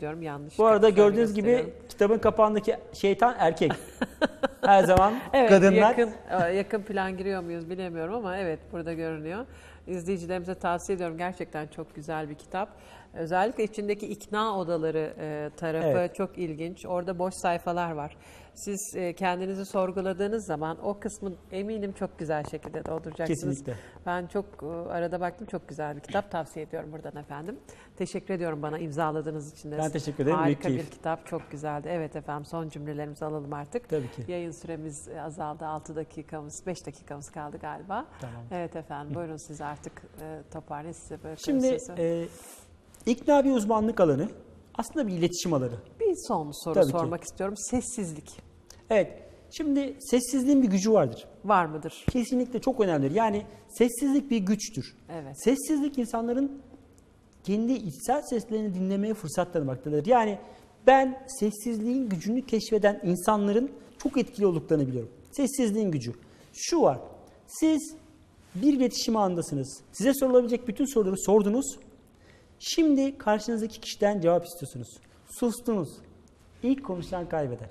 diyorum yanlış. Bu arada gördüğünüz gibi kitabın kapağındaki şeytan erkek. Her zaman Evet, kadınlar yakın, e, yakın plan giriyor muyuz bilemiyorum ama evet burada görünüyor. İzleyicilerimize tavsiye ediyorum. Gerçekten çok güzel bir kitap. Özellikle içindeki ikna odaları e, tarafı Evet. çok ilginç. Orada boş sayfalar var. Siz e, kendinizi sorguladığınız zaman o kısmı eminim çok güzel şekilde dolduracaksınız. Kesinlikle. Ben çok e, arada baktım çok güzel bir kitap tavsiye ediyorum buradan efendim. Teşekkür ediyorum bana imzaladığınız için de. Ben teşekkür ederim. Büyük Harika bir kitap çok güzeldi. Evet efendim son cümlelerimizi alalım artık. Tabii ki. Yayın süremiz azaldı. 6 dakikamız, 5 dakikamız kaldı galiba. Tamam. Evet efendim buyurun siz artık e, toparlayın size bırakıyorum Şimdi sözü. e, ikna bir uzmanlık alanı aslında bir iletişim alanı. Bir son soru tabii ki. sormak istiyorum. Sessizlik Evet. Şimdi sessizliğin bir gücü vardır. var mıdır? Kesinlikle çok önemlidir. Yani sessizlik bir güçtür. Evet. Sessizlik insanların kendi içsel seslerini dinlemeye fırsat tanımaktadır. Yani ben sessizliğin gücünü keşfeden insanların çok etkili olduklarını biliyorum. Sessizliğin gücü. Şu var. Siz bir iletişim andasınız. Size sorulabilecek bütün soruları sordunuz. Şimdi karşınızdaki kişiden cevap istiyorsunuz. Sustunuz. İlk konuşan kaybeder.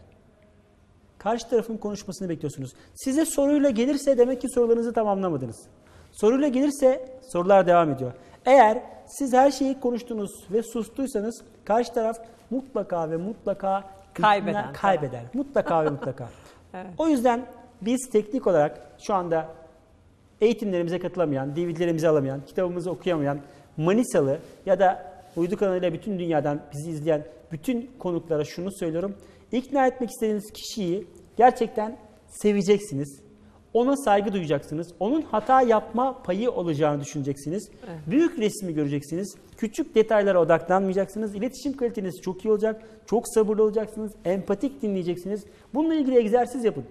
Karşı tarafın konuşmasını bekliyorsunuz. Size soruyla gelirse demek ki sorularınızı tamamlamadınız. Soruyla gelirse sorular devam ediyor. Eğer siz her şeyi konuştunuz ve sustuysanız karşı taraf mutlaka ve mutlaka Kaybeden taraf. kaybeder. Mutlaka ve mutlaka. Evet. O yüzden biz teknik olarak şu anda eğitimlerimize katılamayan, DVD'lerimizi alamayan, kitabımızı okuyamayan Manisalı ya da uydu kanalıyla bütün dünyadan bizi izleyen bütün konuklara şunu söylüyorum. İkna etmek istediğiniz kişiyi gerçekten seveceksiniz. Ona saygı duyacaksınız. Onun hata yapma payı olacağını düşüneceksiniz. Evet. Büyük resmi göreceksiniz. Küçük detaylara odaklanmayacaksınız. İletişim kaliteniz çok iyi olacak. Çok sabırlı olacaksınız. Empatik dinleyeceksiniz. Bununla ilgili egzersiz yapın.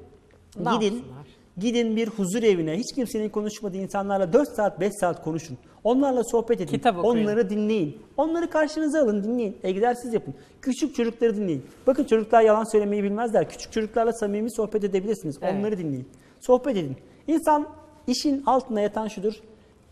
Ne Gidin, yapsınlar? Gidin bir huzur evine. Hiç kimsenin konuşmadığı insanlarla 4 saat, 5 saat konuşun. Onlarla sohbet edin. Kitap okuyun. Onları dinleyin. Onları karşınıza alın, dinleyin. Egzersiz yapın. Küçük çocukları dinleyin. Bakın çocuklar yalan söylemeyi bilmezler. Küçük çocuklarla samimi sohbet edebilirsiniz. Evet. Onları dinleyin. Sohbet edin. İnsan işin altında yatan şudur.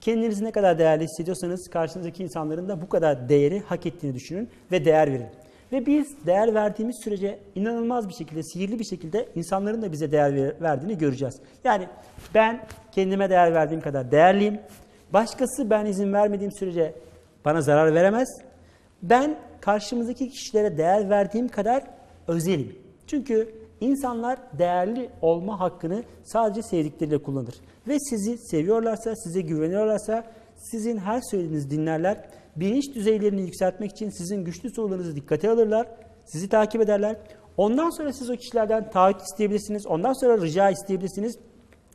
Kendinizi ne kadar değerli hissediyorsanız karşınızdaki insanların da bu kadar değeri hak ettiğini düşünün ve değer verin. Ve biz değer verdiğimiz sürece inanılmaz bir şekilde, sihirli bir şekilde insanların da bize değer ver- verdiğini göreceğiz. Yani ben kendime değer verdiğim kadar değerliyim. Başkası ben izin vermediğim sürece bana zarar veremez. Ben karşımızdaki kişilere değer verdiğim kadar özelim. Çünkü insanlar değerli olma hakkını sadece sevdikleriyle kullanır. Ve sizi seviyorlarsa, size güveniyorlarsa sizin her söylediğinizi dinlerler. Bilinç düzeylerini yükseltmek için sizin güçlü sorularınızı dikkate alırlar. Sizi takip ederler. Ondan sonra siz o kişilerden taahhüt isteyebilirsiniz. Ondan sonra rica isteyebilirsiniz.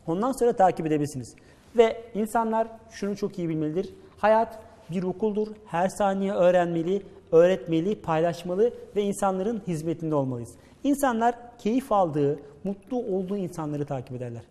Ondan sonra takip edebilirsiniz. Ve insanlar şunu çok iyi bilmelidir. Hayat bir okuldur. Her saniye öğrenmeli, öğretmeli, paylaşmalı ve insanların hizmetinde olmalıyız. İnsanlar keyif aldığı, mutlu olduğu insanları takip ederler.